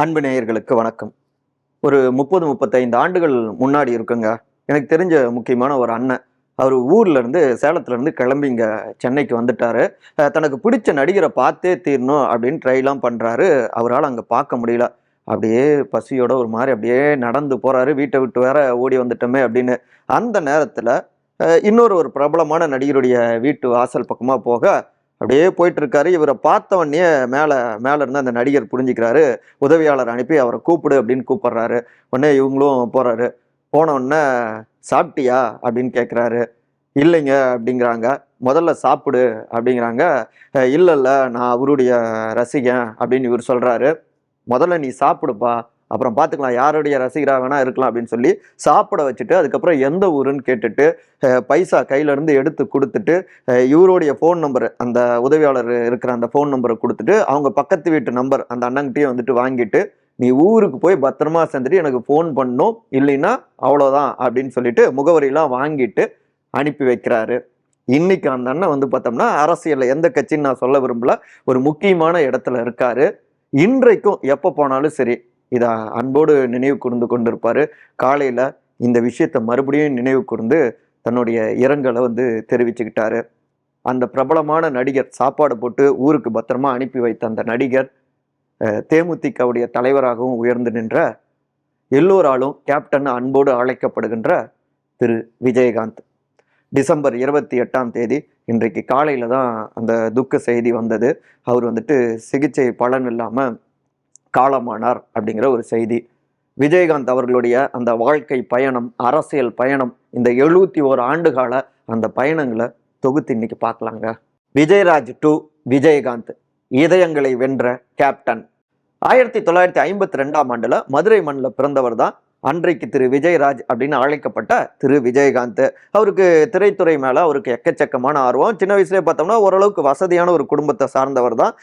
அன்பு நேயர்களுக்கு வணக்கம். ஒரு முப்பது முப்பத்தைந்து ஆண்டுகள் முன்னாடி இருக்குங்க. எனக்கு தெரிஞ்ச முக்கியமான ஒரு அண்ணன். அவர் ஊர்ல இருந்து சேலத்துல இருந்து கிளம்பி இங்க சென்னைக்கு வந்துட்டாரு. தனக்கு பிடிச்ச நடிகரை பார்த்தே தீரணும் அப்படின்னு ட்ரைலாம் பண்றாரு. அவரால் அங்கே பார்க்க முடியல. அப்படியே பசியோட ஒரு மாதிரி அப்படியே நடந்து போறாரு. வீட்டை விட்டு வேற ஓடி வந்துட்டோமே அப்படின்னு. அந்த நேரத்தில் இன்னொரு ஒரு பிரபலமான நடிகருடைய வீட்டு வாசல் பக்கமாக போக அப்படியே போயிட்டு இருக்காரு இவரை பார்த்த உடனே மேலே இருந்து அந்த நடிகர் புரிஞ்சுக்கிறாரு. உதவியாளர் அனுப்பி அவரை கூப்பிடு அப்படின்னு கூப்பிடுறாரு. உடனே இவங்களும் போகிறாரு போன உடனே சாப்பிட்டியா? அப்படின்னு கேட்குறாரு இல்லைங்க அப்படிங்கிறாங்க. முதல்ல சாப்பிடு அப்படிங்கிறாங்க. இல்லை இல்லை நான் அவருடைய ரசிகன் அப்படின்னு இவர் சொல்கிறாரு முதல்ல நீ சாப்பிடுப்பா அப்புறம் பார்த்துக்கலாம் யாருடைய ரசிகராக வேணா இருக்கலாம் அப்படின்னு சொல்லி சாப்பிட வச்சுட்டு அதுக்கப்புறம் எந்த ஊருன்னு கேட்டுட்டு பைசா கையிலேருந்து எடுத்து கொடுத்துட்டு இவருடைய ஃபோன் நம்பர் அந்த உதவியாளர் இருக்கிற அந்த ஃபோன் நம்பரை கொடுத்துட்டு அவங்க பக்கத்து வீட்டு நம்பர் அந்த அண்ணன்கிட்டயும் வந்துட்டு வாங்கிட்டு நீ ஊருக்கு போய் பத்திரமா சேர்ந்துட்டு எனக்கு ஃபோன் பண்ணும் இல்லைன்னா அவ்வளோதான் அப்படின்னு சொல்லிட்டு முகவரியெல்லாம் வாங்கிட்டு அனுப்பி வைக்கிறாரு. இன்னைக்கு அந்த அண்ணன் வந்து பார்த்தோம்னா அரசியலில் எந்த கட்சின்னு நான் சொல்ல விரும்பல ஒரு முக்கியமான இடத்துல இருக்காரு. இன்றைக்கும் எப்போ போனாலும் சரி இதை அன்போடு நினைவு கூர்ந்து கொண்டிருப்பார். காலையில் இந்த விஷயத்தை மறுபடியும் நினைவு கூர்ந்து தன்னுடைய இரங்கலை வந்து தெரிவிச்சுக்கிட்டாரு. அந்த பிரபலமான நடிகர் சாப்பாடு போட்டு ஊருக்கு பத்திரமா அனுப்பி வைத்த அந்த நடிகர் தேமுதிகவுடைய தலைவராகவும் உயர்ந்து நின்ற எல்லோராலும் கேப்டன் அன்போடு அழைக்கப்படுகின்ற திரு. விஜயகாந்த். டிசம்பர் இருபத்தி எட்டாம் தேதி இன்றைக்கு காலையில் தான் அந்த துக்க செய்தி வந்தது. அவர் வந்துட்டு சிகிச்சை பலன் இல்லாமல் காலமானார் அப்படிங்கிற ஒரு செய்தி. விஜயகாந்த் அவர்களுடைய அந்த வாழ்க்கை பயணம் அரசியல் பயணம் இந்த எழுபத்தி ஓரு ஆண்டு கால அந்த பயணங்களை தொகுத்து இன்னைக்கு பார்க்கலாங்க. விஜயராஜ் டு விஜயகாந்த் இதயங்களை வென்ற கேப்டன். ஆயிரத்தி தொள்ளாயிரத்தி ஐம்பத்தி ரெண்டாம் ஆண்டுல மதுரை மண்ணில் பிறந்தவர் தான் அன்றைக்கு திரு விஜயராஜ் அப்படின்னு அழைக்கப்பட்ட திரு விஜயகாந்த். அவருக்கு திரைத்துறை மேலே அவருக்கு எக்கச்சக்கமான ஆர்வம். சின்ன வயசுலேயே பார்த்தோம்னா ஓரளவுக்கு வசதியான ஒரு குடும்பத்தை சார்ந்தவர் தான்.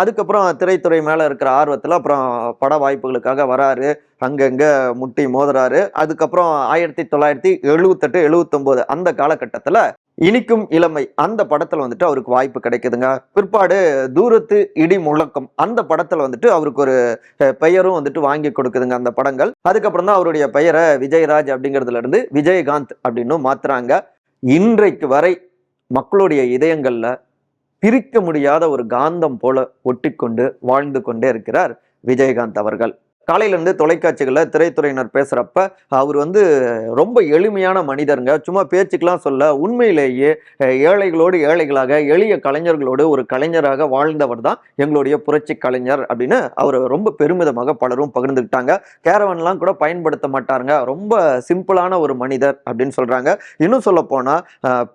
அதுக்கப்புறம் திரைத்துறை மேலே இருக்கிற ஆர்வத்தில் அப்புறம் பட வாய்ப்புகளுக்காக வராரு. அங்கங்கே முட்டி மோதுறாரு. அதுக்கப்புறம் ஆயிரத்தி தொள்ளாயிரத்தி எழுபத்தெட்டு எழுபத்தொம்போது அந்த காலகட்டத்தில் இனிக்கும் இளமை. அந்த படத்துல வந்துட்டு அவருக்கு வாய்ப்பு கிடைக்குதுங்க. பிற்பாடு தூரத்து இடி முழக்கம். அந்த படத்துல வந்துட்டு அவருக்கு ஒரு பெயரும் வந்துட்டு வாங்கி கொடுக்குதுங்க அந்த படங்கள். அதுக்கப்புறம் தான் அவருடைய பெயரை விஜயராஜ் அப்படிங்கிறதுல இருந்து விஜயகாந்த் அப்படின்னு மாத்துறாங்க. இன்றைக்கு வரை மக்களுடைய இதயங்கள்ல பிரிக்க முடியாத ஒரு காந்தம் போல ஒட்டிக்கொண்டு வாழ்ந்து கொண்டே இருக்கிறார் விஜயகாந்த் அவர்கள். காலையிலேருந்து தொலைக்காட்சிகளில் திரைத்துறையினர் பேசுகிறப்ப அவர் வந்து ரொம்ப எளிமையான மனிதருங்க. சும்மா பேச்சுக்கெல்லாம் சொல்ல உண்மையிலேயே ஏழைகளோடு ஏழைகளாக எளிய கலைஞர்களோடு ஒரு கலைஞராக வாழ்ந்தவர் தான் எங்களுடைய புரட்சி கலைஞர் அப்படின்னு அவர் ரொம்ப பெருமிதமாக பலரும் பகிர்ந்துக்கிட்டாங்க. கேரவன்லாம் கூட பயன்படுத்த மாட்டாருங்க. ரொம்ப சிம்பிளான ஒரு மனிதர் அப்படின்னு சொல்கிறாங்க இன்னும் சொல்ல போனால்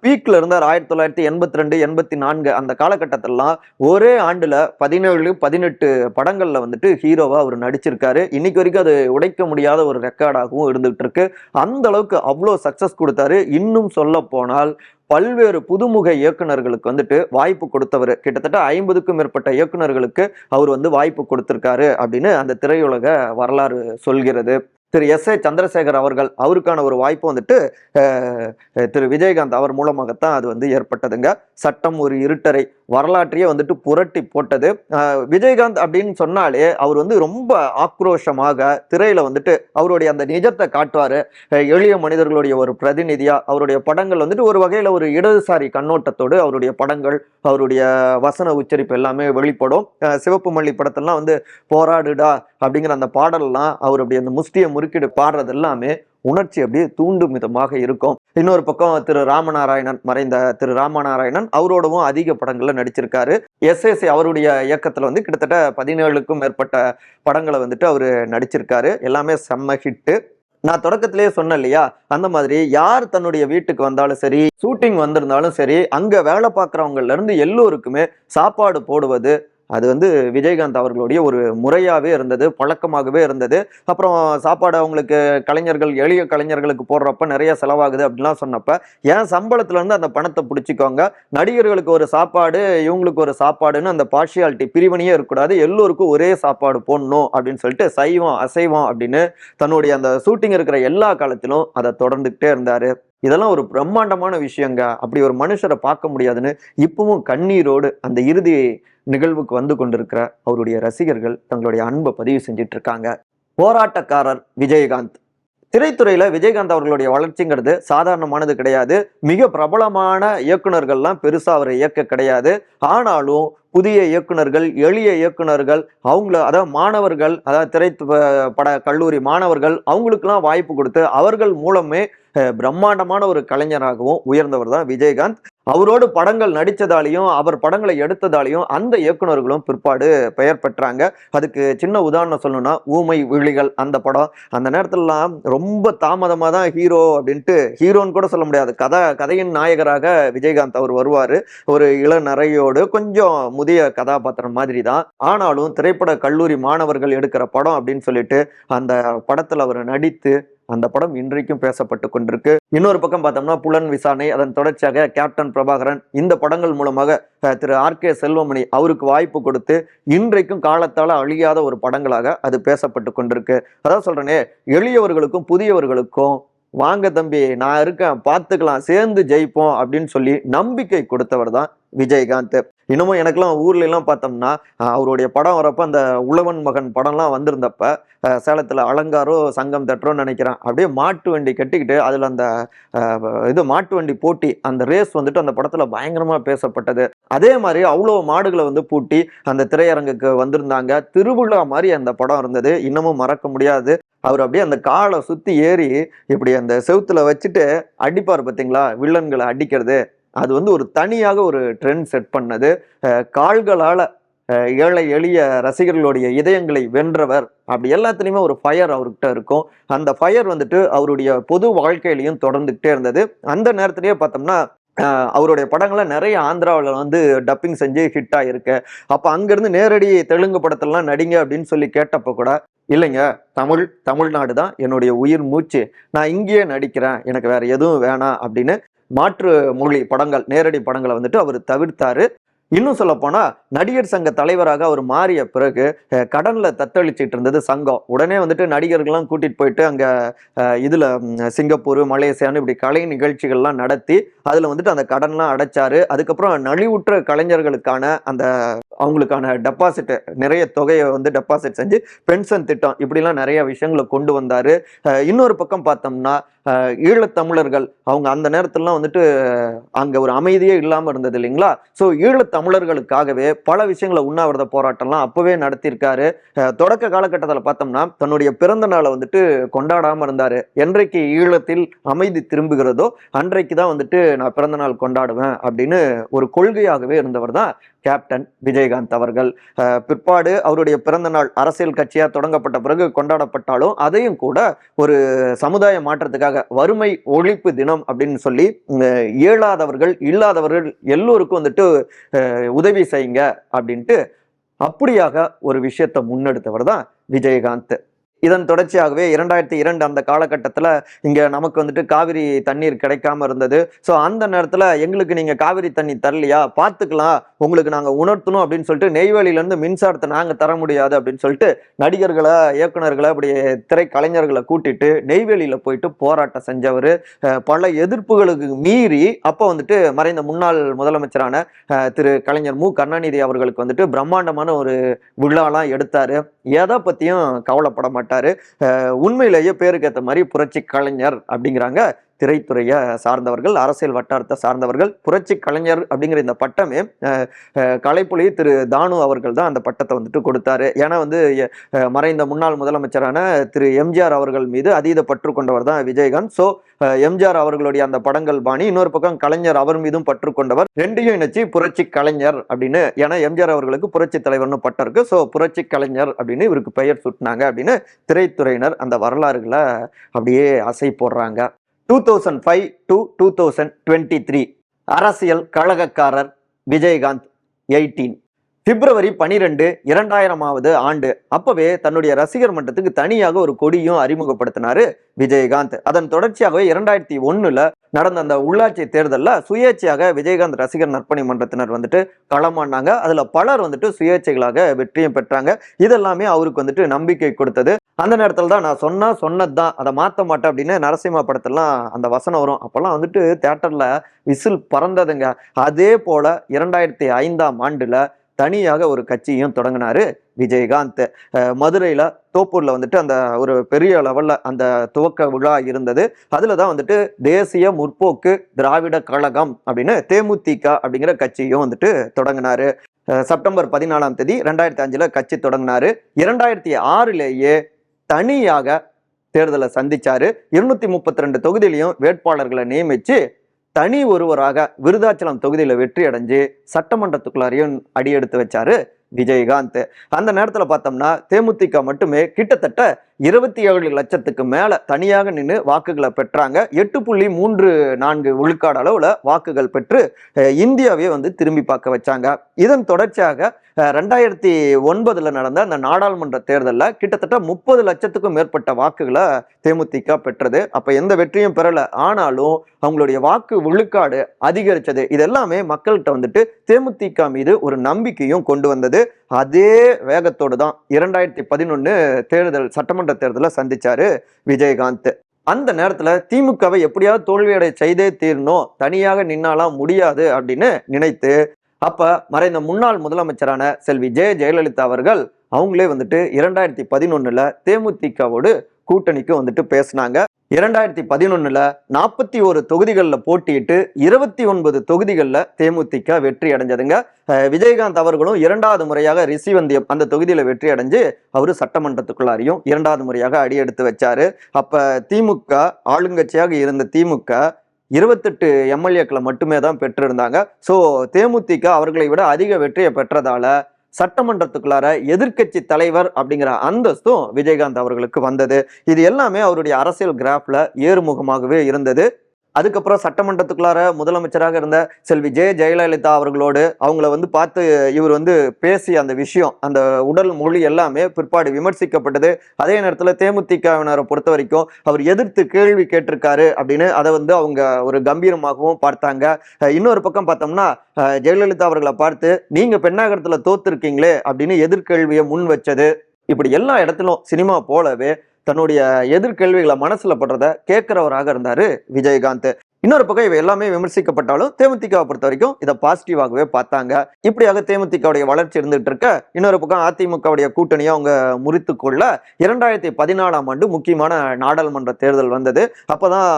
பீக்கில் இருந்தார் ஆயிரத்தி தொள்ளாயிரத்தி எண்பத்தி ரெண்டு எண்பத்தி நான்கு அந்த காலகட்டத்திலலாம் ஒரே ஆண்டில் பதினேழு பதினெட்டு படங்களில் வந்துட்டு ஹீரோவாக அவர் நடிச்சிருக்காரு. இன்னைக்கு வரைக்கும் அது உடைக்க முடியாத ஒரு ரெக்கார்டாகவும் இருந்துகிட்டு இருக்கு அந்த அளவுக்கு அவ்வளோ சக்ஸஸ் கொடுத்தாரு. இன்னும் சொல்ல போனால் பல்வேறு புதுமுக இயக்குனர்களுக்கு வந்துட்டு வாய்ப்பு கொடுத்தவர். கிட்டத்தட்ட ஐம்பதுக்கும் மேற்பட்ட இயக்குனர்களுக்கு அவர் வந்து வாய்ப்பு கொடுத்திருக்காரு அப்படின்னு அந்த திரையுலக வரலாறு சொல்கிறது. திரு எஸ் ஏ சந்திரசேகர் அவர்கள் அவருக்கான ஒரு வாய்ப்பு வந்துட்டு திரு விஜயகாந்த் அவர் மூலமாகத்தான் அது வந்து ஏற்பட்டதுங்க. சட்டம் ஒரு இருட்டரை வரலாற்றையே வந்துட்டு புரட்டி போட்டது. விஜயகாந்த் அப்படின்னு சொன்னாலே அவர் வந்து ரொம்ப ஆக்ரோஷமாக திரையில வந்துட்டு அவருடைய அந்த நிஜத்தை காட்டுவார். எளிய மனிதர்களுடைய ஒரு பிரதிநிதியா அவருடைய படங்கள் வந்துட்டு ஒரு வகையில் ஒரு இடதுசாரி கண்ணோட்டத்தோடு அவருடைய படங்கள் அவருடைய வசன உச்சரிப்பு எல்லாமே வெளிப்படும். சிவப்பு மல்லி படத்தெல்லாம் வந்து போராடுடா அப்படிங்கிற அந்த பாடல்லாம் அவர் அப்படி அந்த முஸ்டிய முறுக்கிடு பாடுறது எல்லாமே உணர்ச்சி அப்படியே தூண்டும் விதமாக இருக்கும். இன்னொரு பக்கம் திரு ராமநாராயணன் மறைந்த திரு ராமநாராயணன் அவரோடவும் அதிக படங்கள்ல நடிச்சிருக்காரு. எஸ்எஸ்சி அவருடைய இயக்கத்துல வந்து கிட்டத்தட்ட பதினேழுக்கும் மேற்பட்ட படங்களை வந்துட்டு அவரு நடிச்சிருக்காரு. எல்லாமே செம்ம ஹிட்டு நான் தொடக்கத்திலேயே சொன்னேன் இல்லையா? அந்த மாதிரி யார் தன்னுடைய வீட்டுக்கு வந்தாலும் சரி ஷூட்டிங் வந்திருந்தாலும் சரி அங்கே வேலை பார்க்குறவங்கள இருந்து எல்லோருக்குமே சாப்பாடு போடுவது அது வந்து விஜயகாந்த் அவர்களுடைய ஒரு முறையாகவே இருந்தது பழக்கமாகவே இருந்தது. அப்புறம் சாப்பாடு அவங்களுக்கு கலைஞர்கள் எளிய கலைஞர்களுக்கு போடுறப்ப நிறைய செலவாகுது அப்படிலாம் சொன்னப்ப ஏன் சம்பளத்துலேருந்து அந்த பணத்தை பிடிச்சிக்கோங்க? நடிகர்களுக்கு ஒரு சாப்பாடு இவங்களுக்கு ஒரு சாப்பாடுன்னு அந்த பார்ஷியாலிட்டி பிரிவினையே இருக்கக்கூடாது. எல்லோருக்கும் ஒரே சாப்பாடு போடணும் அப்படின்னு சொல்லிட்டு சைவம் அசைவம் அப்படின்னு தன்னுடைய அந்த ஷூட்டிங் இருக்கிற எல்லா காலத்திலும் அதை தொடர்ந்துக்கிட்டே இருந்தார். இதெல்லாம் ஒரு பிரம்மாண்டமான விஷயங்க. அப்படி ஒரு மனுஷரை பார்க்க முடியாதுன்னு இப்பவும் கண்ணீரோடு அந்த இறுதி நிகழ்வுக்கு வந்து கொண்டிருக்கிற அவருடைய ரசிகர்கள் தங்களுடைய அன்பை பதிவு செஞ்சிட்டு இருக்காங்க போராட்டக்காரர் விஜயகாந்த். திரைத்துறையில் விஜயகாந்த் அவர்களுடைய வளர்ச்சிங்கிறது சாதாரணமானது கிடையாது. மிக பிரபலமான இயக்குனர்கள்லாம் பெருசாக அவரை இயக்க கிடையாது. ஆனாலும் புதிய இயக்குனர்கள் எளிய இயக்குனர்கள் அவங்கள அதாவது மாணவர்கள் அதாவது திரை பட கல்லூரி மாணவர்கள் அவங்களுக்கெல்லாம் வாய்ப்பு கொடுத்து அவர்கள் மூலமே பிரம்மாண்டமான ஒரு கலைஞராகவும் உயர்ந்தவர் தான் விஜயகாந்த். அவரோடு படங்கள் நடித்ததாலையும் அவர் படங்களை எடுத்ததாலையும் அந்த இயக்குனர்களும் பிற்பாடு பெயர் பெற்றாங்க. அதுக்கு சின்ன உதாரணம் சொல்லணும்னா ஊமை விழிகள் அந்த படம். அந்த நேரத்துலலாம் ரொம்ப தாமதமாக தான் ஹீரோ அப்படின்ட்டு ஹீரோன்னு கூட சொல்ல முடியாது. கதை கதையின் நாயகராக விஜயகாந்த் அவர் வருவார். ஒரு இளநரையோடு கொஞ்சம் முதிய கதாபாத்திரம் மாதிரி தான். ஆனாலும் திரைப்பட கல்லூரி மாணவர்கள் எடுக்கிற படம் அப்படின்னு சொல்லிட்டு அந்த படத்தில் அவர் நடித்து அந்த படம் இன்றைக்கும் பேசப்பட்டு கொண்டிருக்கு. இன்னொரு பக்கம் பார்த்தோம்னா புலன் விசாரணை அதன் தொடர்ச்சியாக கேப்டன் பிரபாகரன் இந்த படங்கள் மூலமாக திரு ஆர் கே செல்வமணி அவருக்கு வாய்ப்பு கொடுத்து இன்றைக்கும் காலத்தால் அழியாத ஒரு படங்களாக அது பேசப்பட்டு கொண்டிருக்கு. அதான் சொல்றேனே எளியவர்களுக்கும் புதியவர்களுக்கும் வாங்க தம்பி நான் இருக்கேன் பார்த்துக்கலாம் சேர்ந்து ஜெயிப்போம் அப்படின்னு சொல்லி நம்பிக்கை கொடுத்தவர் தான் விஜயகாந்த். இன்னமும் எனக்கெல்லாம் ஊர்ல எல்லாம் பார்த்தோம்னா அவருடைய படம் வரப்ப அந்த உழவன் மகன் படம்லாம் வந்திருந்தப்ப சேலத்தில் அலங்காரோ சங்கம் தட்டுறோன்னு நினைக்கிறேன். அப்படியே மாட்டு வண்டி கட்டிக்கிட்டு அதில் அந்த இது மாட்டு வண்டி போட்டி அந்த ரேஸ் வந்துட்டு அந்த படத்தில் பயங்கரமாக பேசப்பட்டது. அதே மாதிரி அவ்வளோ மாடுகளை வந்து பூட்டி அந்த திரையரங்குக்கு வந்திருந்தாங்க. திருவிழா மாதிரி அந்த படம் இருந்தது. இன்னமும் மறக்க முடியாது. அவர் அப்படியே அந்த காலை சுற்றி ஏறி இப்படி அந்த செவுத்துல வச்சுட்டு அடிப்பார் பார்த்தீங்களா வில்லன்களை அடிக்கிறது. அது வந்து ஒரு தனியாக ஒரு ட்ரெண்ட் செட் பண்ணது. கால்களால் ஏழை எளிய ரசிகர்களுடைய இதயங்களை வென்றவர். அப்படி எல்லாத்துலேயுமே ஒரு ஃபயர் அவர்கிட்ட இருக்கும். அந்த ஃபயர் வந்துட்டு அவருடைய பொது வாழ்க்கையிலையும் தொடர்ந்துக்கிட்டே இருந்தது. அந்த நேரத்திலேயே பார்த்தோம்னா அவருடைய படங்களை நிறைய ஆந்திராவில் வந்து டப்பிங் செஞ்சு ஹிட் ஆகிருக்கு அப்போ அங்கேருந்து நேரடி தெலுங்கு படத்திலலாம் நடிங்க அப்படின்னு சொல்லி கேட்டப்போ கூட இல்லைங்க தமிழ் தமிழ்நாடு தான் என்னுடைய உயிர் மூச்சு. நான் இங்கேயே நடிக்கிறேன். எனக்கு வேறு எதுவும் வேணாம். அப்படின்னு மாற்று மொழி படங்கள் நேரடி படங்களை வந்துட்டு அவர் தவிர்த்தாரு. இன்னும் சொல்ல நடிகர் சங்க தலைவராக அவர் மாறிய பிறகு கடனில் தத்தளிச்சிட்டு இருந்தது சங்கம். உடனே வந்துட்டு நடிகர்கள்லாம் கூட்டிட்டு போயிட்டு அங்கே இதில் சிங்கப்பூர் மலேசியான்னு இப்படி கலை நிகழ்ச்சிகள்லாம் நடத்தி அதில் வந்துட்டு அந்த கடன்லாம் அடைச்சாரு. அதுக்கப்புறம் நலிவுற்ற கலைஞர்களுக்கான அந்த அவங்களுக்கான டெபாசிட் நிறைய தொகையை வந்து டெபாசிட் செஞ்சு பென்ஷன் திட்டம் இப்படிலாம் நிறைய விஷயங்களை கொண்டு வந்தாரு. இன்னொரு பக்கம் பார்த்தோம்னா ஈழத்தமிழர்கள் அவங்க அந்த நேரத்துலலாம் வந்துட்டு அங்கே ஒரு அமைதியே இல்லாமல் இருந்தது இல்லைங்களா? ஸோ ஈழத்தமிழ் தமிழர்களுக்காகவே பல விஷயங்களை உண்ணாவிரத போராட்டம்லாம் அப்போவே நடத்தியிருக்காரு. தொடக்க காலகட்டத்தில் பார்த்தோம்னா தன்னுடைய பிறந்த நாளை வந்துட்டு கொண்டாடாமல் இருந்தார். என்றைக்கு ஈழத்தில் அமைதி திரும்புகிறதோ அன்றைக்கு தான் வந்துட்டு நான் பிறந்த நாள் கொண்டாடுவேன் அப்படின்னு ஒரு கொள்கையாகவே இருந்தவர் தான் கேப்டன் விஜயகாந்த் அவர்கள். பிற்பாடு அவருடைய பிறந்த நாள் அரசியல் கட்சியாக தொடங்கப்பட்ட பிறகு கொண்டாடப்பட்டாலும் அதையும் கூட ஒரு சமுதாய மாற்றத்துக்காக வறுமை ஒழிப்பு தினம் அப்படின்னு சொல்லி இயலாதவர்கள் இல்லாதவர்கள் எல்லோருக்கும் வந்துட்டு உதவி செய்யுங்க அப்படின்ட்டு அப்படியாக ஒரு விஷயத்தை முன்னெடுத்தவர் தான் விஜயகாந்த். இதன் தொடர்ச்சியாகவே இரண்டாயிரத்தி இரண்டு அந்த காலகட்டத்தில் இங்கே நமக்கு வந்துட்டு காவிரி தண்ணீர் கிடைக்காம இருந்தது. ஸோ அந்த நேரத்தில் எங்களுக்கு நீங்கள் காவிரி தண்ணி தரலையா? பார்த்துக்கலாம். உங்களுக்கு நாங்கள் உணர்த்தணும் அப்படின்னு சொல்லிட்டு நெய்வேலியிலேருந்து மின்சாரத்தை நாங்கள் தர முடியாது அப்படின்னு சொல்லிட்டு நடிகர்களை இயக்குனர்களை அப்படி திரைக்கலைஞர்களை கூட்டிட்டு நெய்வேலியில் போயிட்டு போராட்டம் செஞ்சவர் பல எதிர்ப்புகளுக்கு மீறி அப்போ வந்துட்டு மறைந்த முன்னாள் முதலமைச்சரான திரு கலைஞர் மு. கருணாநிதி அவர்களுக்கு வந்துட்டு பிரம்மாண்டமான ஒரு விழாலாம் எடுத்தார். எதை பற்றியும் கவலைப்பட மாட்டேன் மாட்டார். உண்மையிலேயே பேருக்கு ஏற்ற மாதிரி புரட்சி கலைஞர் அப்படிங்கிறாங்க திரைத்துறையை சார்ந்தவர்கள் அரசியல் வட்டாரத்தை சார்ந்தவர்கள் புரட்சி கலைஞர் அப்படிங்கிற இந்த பட்டமே கலைப்புலி திரு தானு அவர்கள் தான் அந்த பட்டத்தை வந்துட்டு கொடுத்தாரு. ஏன்னா வந்து மறைந்த முன்னாள் முதலமைச்சரான திரு எம்ஜிஆர் அவர்கள் மீது அதீத பற்று கொண்டவர் தான் விஜயகாந்த். ஸோ எம்ஜிஆர் அவர்களுடைய அந்த படங்கள் பாணி இன்னொரு பக்கம் கலைஞர் அவர் மீதும் பற்று கொண்டவர். ரெண்டையும் இணைச்சு புரட்சி கலைஞர் அப்படின்னு ஏன்னா எம்ஜிஆர் அவர்களுக்கு புரட்சி தலைவர்னு பட்டம் இருக்கு. ஸோ புரட்சி கலைஞர் அப்படின்னு இவருக்கு பெயர் சுட்டினாங்க அப்படின்னு திரைத்துறையினர் அந்த வரலாறுகளை அப்படியே அசை போடுறாங்க. Two thousand five to two thousand twenty three அரசியல் கழகக்காரர் விஜயகாந்த் எயிட்டீன் பிப்ரவரி பனிரெண்டு இரண்டாயிரமாவது ஆண்டு. அப்பவே தன்னுடைய ரசிகர் மன்றத்துக்கு தனியாக ஒரு கொடியும் அறிமுகப்படுத்தினாரு விஜயகாந்த். அதன் தொடர்ச்சியாகவே இரண்டாயிரத்தி ஒன்றில் நடந்த அந்த உள்ளாட்சி தேர்தலில் சுயேட்சையாக விஜயகாந்த் ரசிகர் நற்பணி மன்றத்தினர் வந்துட்டு களமானாங்க. அதுல பலர் வந்துட்டு சுயேட்சைகளாக வெற்றியும் பெற்றாங்க. இதெல்லாமே அவருக்கு வந்துட்டு நம்பிக்கை கொடுத்தது. அந்த நேரத்தில் தான் நான் சொன்னால் சொன்னது தான் அதை மாற்ற மாட்டேன் அப்படின்னு நரசிம்மா படத்துலலாம் அந்த வசனம் வரும். அப்போல்லாம் வந்துட்டு தேட்டரில் விசில் பறந்ததுங்க. அதே போல் இரண்டாயிரத்தி ஐந்தாம் ஆண்டில் தனியாக ஒரு கட்சியும் தொடங்கினாரு விஜயகாந்த். மதுரையில் தோப்பூரில் வந்துட்டு அந்த ஒரு பெரிய லெவலில் அந்த துவக்க விழா இருந்தது. அதில் தான் வந்துட்டு தேசிய முற்போக்கு திராவிட கழகம் அப்படின்னு தேமுதிக அப்படிங்கிற கட்சியும் வந்துட்டு தொடங்கினாரு. செப்டம்பர் பதினாலாம் தேதி ரெண்டாயிரத்தி அஞ்சில் கட்சி தொடங்கினாரு. இரண்டாயிரத்தி ஆறுலேயே தனியாக தேர்தலை சந்திச்சாரு. இருநூத்தி முப்பத்தி ரெண்டு தொகுதியிலையும் வேட்பாளர்களை நியமிச்சு தனி ஒருவராக விருதாச்சலம் தொகுதியில வெற்றி அடைஞ்சு சட்டமன்றத்துக்குள்ளாரையும் அடியெடுத்து வச்சாரு விஜயகாந்த். அந்த நேரத்தில் பார்த்தோம்னா தேமுதிக மட்டுமே கிட்டத்தட்ட இருபத்தி ஏழு லட்சத்துக்கு மேல தனியாக நின்று வாக்குகளை பெற்றாங்க. எட்டு புள்ளி மூன்று நான்கு விழுக்காடு அளவுல வாக்குகள் பெற்று இந்தியாவே வந்து திரும்பி பார்க்க வச்சாங்க. இதன் தொடர்ச்சியாக ரெண்டாயிரத்தி ஒன்பதுல நடந்த அந்த நாடாளுமன்ற தேர்தலில் கிட்டத்தட்ட முப்பது லட்சத்துக்கும் மேற்பட்ட வாக்குகளை தேமுதிக பெற்றது. அப்ப எந்த வெற்றியும் பெறல. ஆனாலும் அவங்களுடைய வாக்கு விழுக்காடு அதிகரிச்சது. இதெல்லாமே மக்கள்கிட்ட வந்துட்டு தேமுதிக மீது ஒரு நம்பிக்கையும் கொண்டு வந்தது. அதே வேகத்தோடு தான் இரண்டாயிரத்தி பதினொன்று தேர்தல் சட்டமன்ற தேர்தலை சந்தித்தார் விஜயகாந்த். அந்த நேரத்தில் திமுகவை எப்படியாவது தோல்வியடை செய்தே தீரணும் தனியாக நின்னாலாம் முடியாது அப்படின்னு நினைத்து அப்போ மறைந்த முன்னாள் முதலமைச்சரான செல்வி ஜெய ஜெயலலிதா அவர்கள் அவங்களே வந்துட்டு இரண்டாயிரத்தி பதினொன்றில் தேமுதிகவோடு கூட்டணிக்கு வந்துட்டு பேசினாங்க. இரண்டாயிரத்தி பதினொன்னுல நாற்பத்தி ஒரு தொகுதிகளில் போட்டியிட்டு இருபத்தி ஒன்பது தொகுதிகளில் தேமுதிக வெற்றி அடைஞ்சதுங்க. விஜயகாந்த் அவர்களும் இரண்டாவது முறையாக ரிசிவந்தியம் அந்த தொகுதியில் வெற்றி அடைஞ்சு அவர் சட்டமன்றத்துக்குள்ளாரையும் இரண்டாவது முறையாக அடியெடுத்து வச்சாரு. அப்ப திமுக ஆளுங்கட்சியாக இருந்த திமுக இருபத்தெட்டு எம்எல்ஏக்களை மட்டுமே தான் பெற்றிருந்தாங்க. ஸோ தேமுதிக அவர்களை விட அதிக வெற்றியை பெற்றதால சட்டமன்றத்துக்குள்ளார எதிர்க்கட்சி தலைவர் அப்படிங்கிற அந்தஸ்தும் விஜயகாந்த் அவர்களுக்கு வந்தது. இது எல்லாமே அவருடைய அரசியல் கிராஃப்ல ஏறுமுகமாகவே இருந்தது. அதுக்கப்புறம் சட்டமன்றத்துக்குள்ளார முதலமைச்சராக இருந்த செல்வி ஜெய ஜெயலலிதா அவர்களோடு அவங்கள வந்து பார்த்து இவர் வந்து பேசிய அந்த விஷயம் அந்த உடல் மொழி எல்லாமே பிற்பாடு விமர்சிக்கப்பட்டது. அதே நேரத்தில் தேமுதிகவினரை பொறுத்த வரைக்கும் அவர் எதிர்த்து கேள்வி கேட்டிருக்காரு அப்படின்னு அதை வந்து அவங்க ஒரு கம்பீரமாகவும் பார்த்தாங்க. இன்னொரு பக்கம் பார்த்தோம்னா ஜெயலலிதா அவர்களை பார்த்து நீங்கள் பெண்ணாகரத்தில் தோத்துருக்கீங்களே அப்படின்னு எதிர்கேள்வியை முன் வச்சது. இப்படி எல்லா இடத்திலும் சினிமா போலவே தன்னுடைய எதிர்கேள்விகளை மனசில் படுறத கேட்குறவராக இருந்தார் விஜயகாந்த். இன்னொரு பக்கம் இவை எல்லாமே விமர்சிக்கப்பட்டாலும் தேமுதிகவை பொறுத்த வரைக்கும் இதை பாசிட்டிவாகவே பார்த்தாங்க. இப்படியாக தேமுதிகவுடைய வளர்ச்சி இருந்துகிட்டு இருக்க இன்னொரு பக்கம் அதிமுகவுடைய கூட்டணியை அவங்க முறித்து கொள்ள இரண்டாயிரத்தி பதினாலாம் ஆண்டு முக்கியமான நாடாளுமன்ற தேர்தல் வந்தது. அப்போதான்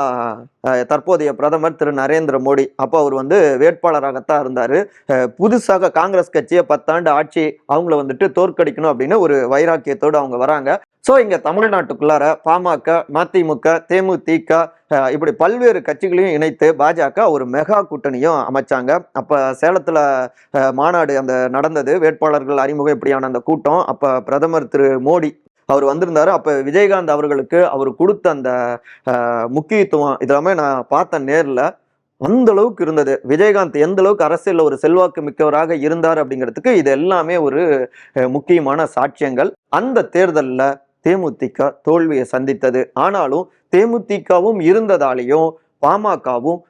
தற்போதைய பிரதமர் திரு நரேந்திர மோடி அப்போ அவர் வந்து வேட்பாளராகத்தான் இருந்தாரு. அஹ், புதுசாக காங்கிரஸ் கட்சியை பத்தாண்டு ஆட்சி அவங்கள வந்துட்டு தோற்கடிக்கணும் அப்படின்னு ஒரு வைராக்கியத்தோடு அவங்க வராங்க. ஸோ இங்க தமிழ்நாட்டுக்குள்ளார பாமக மதிமுக தேமுதிக இப்படி பல்வேறு கட்சிகளையும் இணைத்து பாஜக ஒரு மெகா கூட்டணியும் அமைச்சாங்க. அப்போ சேலத்தில் மாநாடு அந்த நடந்தது. வேட்பாளர்கள் அறிமுகம் இப்படியான அந்த கூட்டம். அப்போ பிரதமர் திரு மோடி அவர் வந்திருந்தாரு. அப்போ விஜயகாந்த் அவர்களுக்கு அவர் கொடுத்த அந்த முக்கியத்துவம் இதெல்லாமே நான் பார்த்தேன் நேரில் அந்த அளவுக்கு இருந்தது. விஜயகாந்த் எந்த அளவுக்கு அரசியல்ல ஒரு செல்வாக்கு மிக்கவராக இருந்தார் அப்படிங்கிறதுக்கு இது எல்லாமே ஒரு முக்கியமான சாட்சியங்கள். அந்த தேர்தலில் தேமுதிக தோல்வியை சந்தித்தது. ஆனாலும் தேமுதிகவும் இருந்ததாலேயும் பாமகவும்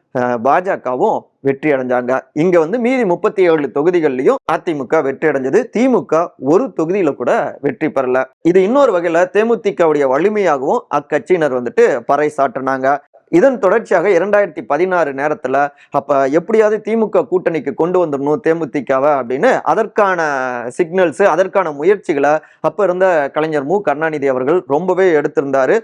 பாஜகவும் வெற்றி அடைஞ்சாங்க. இங்க வந்து மீதி முப்பத்தி ஏழு தொகுதிகள்லயும் அதிமுக வெற்றி அடைஞ்சது. திமுக ஒரு தொகுதியில கூட வெற்றி பெறல. இது இன்னொரு வகையில தேமுதிகவுடைய வலிமையாகவும் அக்கட்சியினர் வந்துட்டு பறை சாட்டினாங்க இதன் தொடர்ச்சியாக இரண்டாயிரத்தி பதினாறு நேரத்தில் அப்போ எப்படியாவது திமுக கூட்டணிக்கு கொண்டு வந்துடணும் தேமுதிகவை அப்படின்னு அதற்கான சிக்னல்ஸ் அதற்கான முயற்சிகளை அப்போ இருந்த கலைஞர் மு. கருணாநிதி அவர்கள் ரொம்பவே எடுத்திருந்தார்.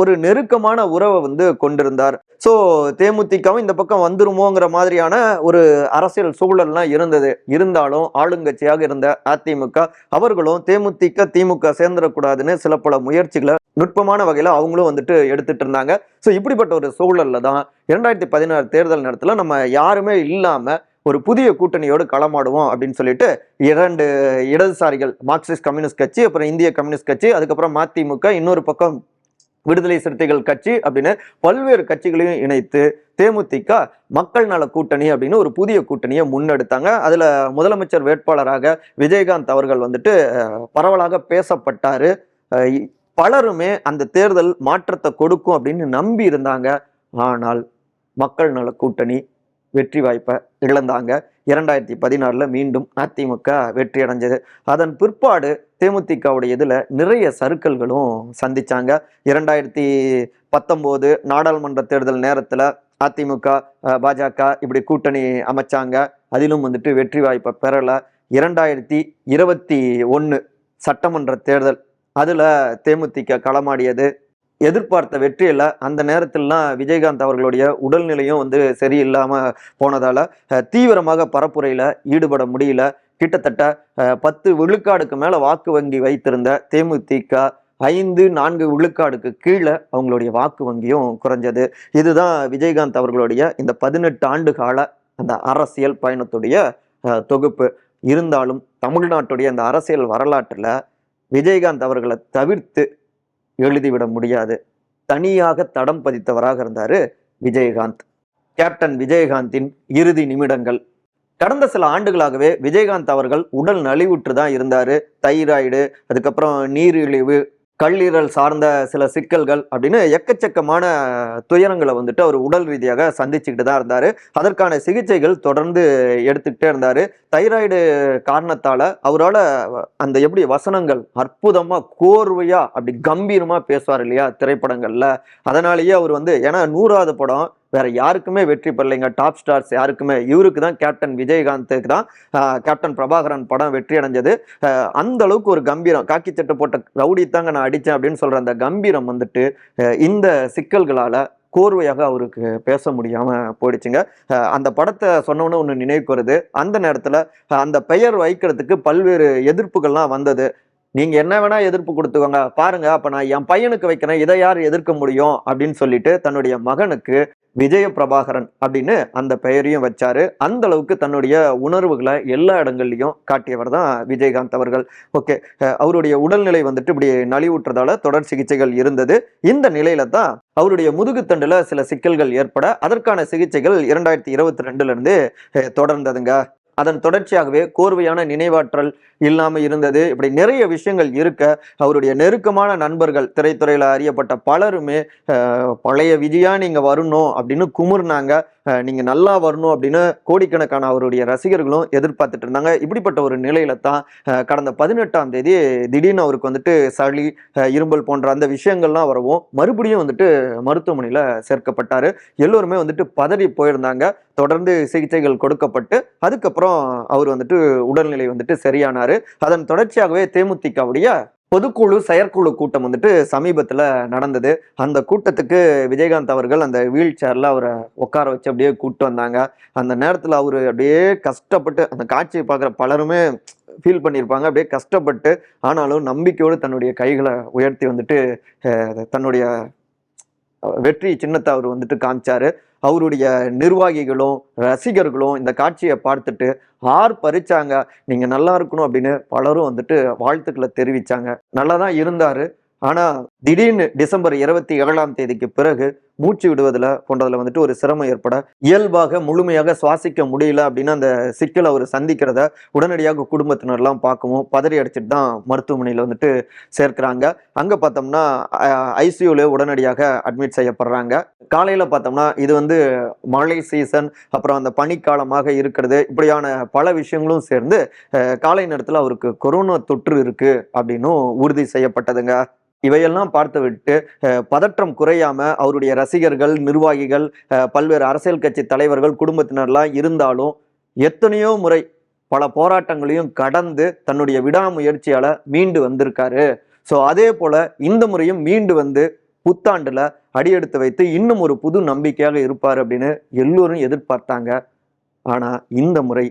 ஒரு நெருக்கமான உறவை வந்து கொண்டிருந்தார். ஸோ தேமுதிகவும் இந்த பக்கம் வந்துருமோங்கிற மாதிரியான ஒரு அரசியல் சூழல்லாம் இருந்தது. இருந்தாலும் ஆளுங்கட்சியாக இருந்த அதிமுக அவர்களும் தேமுதிக திமுக சேர்ந்துடக்கூடாதுன்னு சில பல முயற்சிகளை நுட்பமான வகையில் அவங்களும் வந்துட்டு எடுத்துட்டு இருந்தாங்க. ஸோ இப்படிப்பட்ட ஒரு சூழலில் தான் இரண்டாயிரத்தி பதினாறு தேர்தல் நேரத்தில் நம்ம யாருமே இல்லாமல் ஒரு புதிய கூட்டணியோடு களமாடுவோம் அப்படின்னு சொல்லிட்டு இரண்டு இடதுசாரிகள் மார்க்சிஸ்ட் கம்யூனிஸ்ட் கட்சி அப்புறம் இந்திய கம்யூனிஸ்ட் கட்சி அதுக்கப்புறம் மதிமுக இன்னொரு பக்கம் விடுதலை சிறுத்தைகள் கட்சி அப்படின்னு பல்வேறு கட்சிகளையும் இணைத்து தேமுதிக மக்கள் நல கூட்டணி அப்படின்னு ஒரு புதிய கூட்டணியை முன்னெடுத்தாங்க. அதில் முதலமைச்சர் வேட்பாளராக விஜயகாந்த் அவர்கள் வந்துட்டு பரவலாக பேசப்பட்டார். பலருமே அந்த தேர்தல் மாற்றத்தை கொடுக்கும் அப்படின்னு நம்பி இருந்தாங்க. ஆனால் மக்கள் நல கூட்டணி வெற்றி வாய்ப்பை இழந்தாங்க. இரண்டாயிரத்தி பதினாறில் மீண்டும் அதிமுக வெற்றி அடைஞ்சது. அதன் பிற்பாடு தேமுதிகவுடைய இதில் நிறைய சறுக்கல்களும் சந்திச்சாங்க. இரண்டாயிரத்தி பத்தொம்போது நாடாளுமன்ற தேர்தல் நேரத்தில் அதிமுக பாஜக இப்படி கூட்டணி அமைச்சாங்க. அதிலும் வந்துட்டு வெற்றி வாய்ப்பை பெறலை. இரண்டாயிரத்தி இருபத்தி ஒன்று சட்டமன்ற தேர்தல் அதில் தேமுதிக களமாடியது. எதிர்பார்த்த வெற்றியில் அந்த நேரத்திலலாம் விஜயகாந்த் அவர்களுடைய உடல்நிலையும் வந்து சரியில்லாமல் போனதால் தீவிரமாக பரப்புரையில் ஈடுபட முடியல. கிட்டத்தட்ட பத்து விழுக்காடுக்கு மேலே வாக்கு வங்கி வைத்திருந்த தேமுதிக ஐந்து நான்கு விழுக்காடுக்கு கீழே அவங்களுடைய வாக்கு வங்கியும் குறைஞ்சது. இதுதான் விஜயகாந்த் அவர்களுடைய இந்த பதினெட்டு ஆண்டு கால அந்த அரசியல் பயணத்துடைய தொகுப்பு. இருந்தாலும் தமிழ்நாட்டுடைய அந்த அரசியல் வரலாற்றில் விஜயகாந்த் அவர்களை தவிர்த்து எழுதிவிட முடியாது. தனியாக தடம் பதித்தவராக இருந்தார் விஜயகாந்த். கேப்டன் விஜயகாந்தின் இறுதி நிமிடங்கள். கடந்த சில ஆண்டுகளாகவே விஜயகாந்த் அவர்கள் உடல் நலிவுற்று தான் இருந்தார். தைராய்டு அதுக்கப்புறம் நீரிழிவு கல்லீரல் சார்ந்த சில சிக்கல்கள் அப்படின்னு எக்கச்சக்கமான துயரங்களை வந்துட்டு அவர் உடல் ரீதியாக சந்திச்சுக்கிட்டு தான் இருந்தார். அதற்கான சிகிச்சைகள் தொடர்ந்து எடுத்துக்கிட்டே இருந்தார். தைராய்டு காரணத்தால் அவரால் அந்த எப்படி வசனங்கள் அற்புதமாக கோர்வையாக அப்படி கம்பீரமாக பேசுவார் இல்லையா திரைப்படங்களில். அதனாலேயே அவர் வந்து ஏன்னா நூறாவது படம் வேற யாருக்குமே வெற்றி பெறலைங்க. டாப் ஸ்டார்ஸ் யாருக்குமே? இவருக்கு தான் கேப்டன் விஜயகாந்துக்கு தான் கேப்டன் பிரபாகரன் படம் வெற்றி அடைஞ்சது. அந்த அளவுக்கு ஒரு கம்பீரம். காக்கி சட்டை போட்ட ரவுடி தாங்க நான் அடித்தேன் அப்படின்னு சொல்கிற அந்த கம்பீரம் வந்துட்டு இந்த சிக்கல்களால் கோர்வையாக அவருக்கு பேச முடியாமல் போயிடுச்சுங்க. அந்த படத்தை சொன்னோன்னு ஒன்று நினைவுக்கு வருது. அந்த நேரத்தில் அந்த பெயர் வைக்கிறதுக்கு பல்வேறு எதிர்ப்புகள்லாம் வந்தது. நீங்க என்ன வேணா எதிர்ப்பு கொடுத்துக்கோங்க. பாருங்க அப்ப நான் என் பையனுக்கு வைக்கிறேன். இதை யார் எதிர்க்க முடியும்? அப்படின்னு சொல்லிட்டு தன்னுடைய மகனுக்கு விஜய பிரபாகரன் அப்படின்னு அந்த பெயரையும் வச்சாரு. அந்த அளவுக்கு தன்னுடைய உணர்வுகளை எல்லா இடங்கள்லையும் காட்டியவர் தான் விஜயகாந்த் அவர்கள். ஓகே அவருடைய உடல்நிலை வந்துட்டு இப்படி நலிவுற்றதால தொடர் சிகிச்சைகள் இருந்தது. இந்த நிலையில தான் அவருடைய முதுகுத்தண்டுல சில சிக்கல்கள் ஏற்பட அதற்கான சிகிச்சைகள் இரண்டாயிரத்தி இருபத்தி ரெண்டுல இருந்து தொடர்ந்ததுங்க. அதன் தொடர்ச்சியாகவே கோர்வையான நினைவாற்றல் இல்லாமல் இருந்தது. இப்படி நிறைய விஷயங்கள் இருக்க அவருடைய நெருக்கமான நண்பர்கள் திரைத்துறையில் அறியப்பட்ட பலருமே அஹ், பழைய விஜயா நீங்கள் வரணும் அப்படின்னு குமுறினாங்க. நீங்கள் நல்லா வரணும் அப்படின்னு கோடிக்கணக்கான அவருடைய ரசிகர்களும் எதிர்பார்த்துட்டு இருந்தாங்க. இப்படிப்பட்ட ஒரு நிலையில தான் கடந்த பதினெட்டாம் தேதி திடீர்னு அவருக்கு வந்துட்டு சளி இரும்பல் போன்ற அந்த விஷயங்கள்லாம் வரவும் மறுபடியும் வந்துட்டு மருத்துவமனையில் சேர்க்கப்பட்டார். எல்லோருமே வந்துட்டு பதறி போயிருந்தாங்க. தொடர்ந்து சிகிச்சைகள் கொடுக்கப்பட்டு அதுக்கப்புறம் அவர் வந்துட்டு உடல்நிலை வந்துட்டு சரியானாரு. அதன் தொடர்ச்சியாகவே தேமுதிகவுடைய பொதுக்குழு செயற்குழு கூட்டம் வந்துட்டு சமீபத்தில் நடந்தது. அந்த கூட்டத்துக்கு விஜயகாந்த் அவர்கள் அந்த வீல் சேரில் அவரை உட்கார வச்சு அப்படியே கூப்பிட்டு வந்தாங்க. அந்த நேரத்தில் அவர் அப்படியே கஷ்டப்பட்டு அந்த காட்சியை பார்க்குற பலருமே ஃபீல் பண்ணியிருப்பாங்க. அப்படியே கஷ்டப்பட்டு ஆனாலும் நம்பிக்கையோடு தன்னுடைய கைகளை உயர்த்தி வந்துட்டு தன்னுடைய வெற்றி சின்னத்தை அவர் வந்துட்டு காமிச்சாரு. அவருடைய நிர்வாகிகளும் ரசிகர்களும் இந்த காட்சியை பார்த்துட்டு ஆர் பறிச்சாங்க நீங்க நல்லா இருக்கணும் அப்படின்னு பலரும் வந்துட்டு வாழ்த்துக்களை தெரிவிச்சாங்க. நல்லா தான் இருந்தாரு. ஆனா திடீர்னு டிசம்பர் இருபத்தி ஏழாம் தேதிக்கு பிறகு மூச்சு விடுவதில் போன்றதில் வந்துட்டு ஒரு சிரமம் ஏற்பட இயல்பாக முழுமையாக சுவாசிக்க முடியல அப்படின்னு அந்த சிக்கலை அவர் சந்திக்கிறத உடனடியாக குடும்பத்தினர்லாம் பார்க்கவும் பதறி அடிச்சிட்டு தான் மருத்துவமனையில் வந்துட்டு சேர்க்கிறாங்க. அங்கே பார்த்தோம்னா ஐசியூவில் உடனடியாக அட்மிட் செய்யப்படுறாங்க. காலையில் பார்த்தோம்னா இது வந்து மழை சீசன் அப்புறம் அந்த பனிக்காலமாக இருக்கிறது இப்படியான பல விஷயங்களும் சேர்ந்து காலை நேரத்தில் அவருக்கு கொரோனா தொற்று இருக்குது அப்படின்னும் உறுதி செய்யப்பட்டதுங்க. இவையெல்லாம் பார்த்துவிட்டு பதற்றம் குறையாம அவருடைய ரசிகர்கள் நிர்வாகிகள் பல்வேறு அரசியல் கட்சி தலைவர்கள் குடும்பத்தினர்லாம் இருந்தாலும் எத்தனையோ முறை பல போராட்டங்களையும் கடந்து தன்னுடைய விடாமுயற்சியால மீண்டு வந்திருக்காரு. ஸோ அதே போல இந்த முறையும் மீண்டு வந்து புத்தாண்டுல அடியெடுத்து வைத்து இன்னும் ஒரு புது நம்பிக்கையாக இருப்பார் அப்படின்னு எல்லோரும் எதிர்பார்த்தாங்க. ஆனா இந்த முறை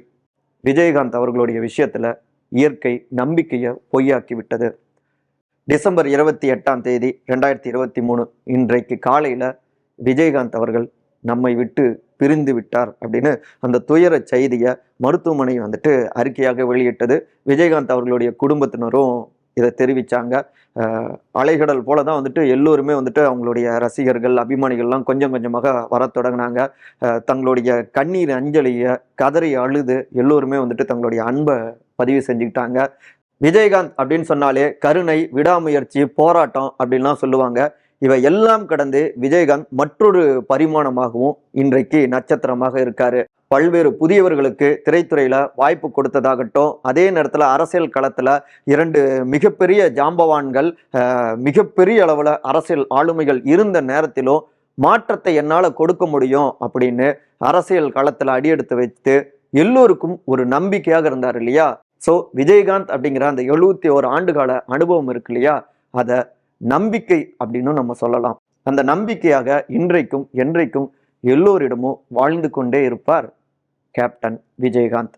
விஜயகாந்த் அவர்களுடைய விஷயத்துல இயற்கை நம்பிக்கையை பொய்யாக்கி விட்டது. டிசம்பர் இருபத்தி எட்டாம் தேதி ரெண்டாயிரத்தி இருபத்தி மூணு. இன்றைக்கு காலையில் விஜயகாந்த் அவர்கள் நம்மை விட்டு பிரிந்து விட்டார் அப்படின்னு அந்த துயர செய்தியை மருத்துவமனை வந்துட்டு அறிக்கையாக வெளியிட்டது. விஜயகாந்த் அவர்களுடைய குடும்பத்தினரும் இதை தெரிவித்தாங்க அலைகடல் போல தான் வந்துட்டு எல்லோருமே வந்துட்டு அவங்களுடைய ரசிகர்கள் அபிமானிகள்லாம் கொஞ்சம் கொஞ்சமாக வர தொடங்கினாங்க. தங்களுடைய கண்ணீர் அஞ்சலியை கதறி அழுது எல்லோருமே வந்துட்டு தங்களுடைய அன்பை பதிவு செஞ்சுக்கிட்டாங்க. விஜயகாந்த் அப்படின்னு சொன்னாலே கருணை விடாமுயற்சி போராட்டம் அப்படின்லாம் சொல்லுவாங்க. இவை எல்லாம் கடந்து விஜயகாந்த் மற்றொரு பரிமாணமாகவும் இன்றைக்கு நட்சத்திரமாக இருக்காரு. பல்வேறு புதியவர்களுக்கு திரைத்துறையில வாய்ப்பு கொடுத்ததாகட்டும் அதே நேரத்தில் அரசியல் களத்தில் இரண்டு மிகப்பெரிய ஜாம்பவான்கள் மிகப்பெரிய அளவில் அரசியல் ஆளுமைகள் இருந்த நேரத்திலும் மாற்றத்தை என்னால் கொடுக்க முடியும் அப்படின்னு அரசியல் களத்தில் அடியெடுத்து வைத்து எல்லோருக்கும் ஒரு நம்பிக்கையாக இருந்தார் இல்லையா? ஸோ விஜயகாந்த் அப்படிங்கிற அந்த எழுபத்தி ஓரு ஆண்டுகால அனுபவம் இருக்கு இல்லையா? அதை நம்பிக்கை அப்படின்னு நம்ம சொல்லலாம். அந்த நம்பிக்கையாக இன்றைக்கும் என்றைக்கும் எல்லோரிடமும் வாழ்ந்து கொண்டே இருப்பார் கேப்டன் விஜயகாந்த்.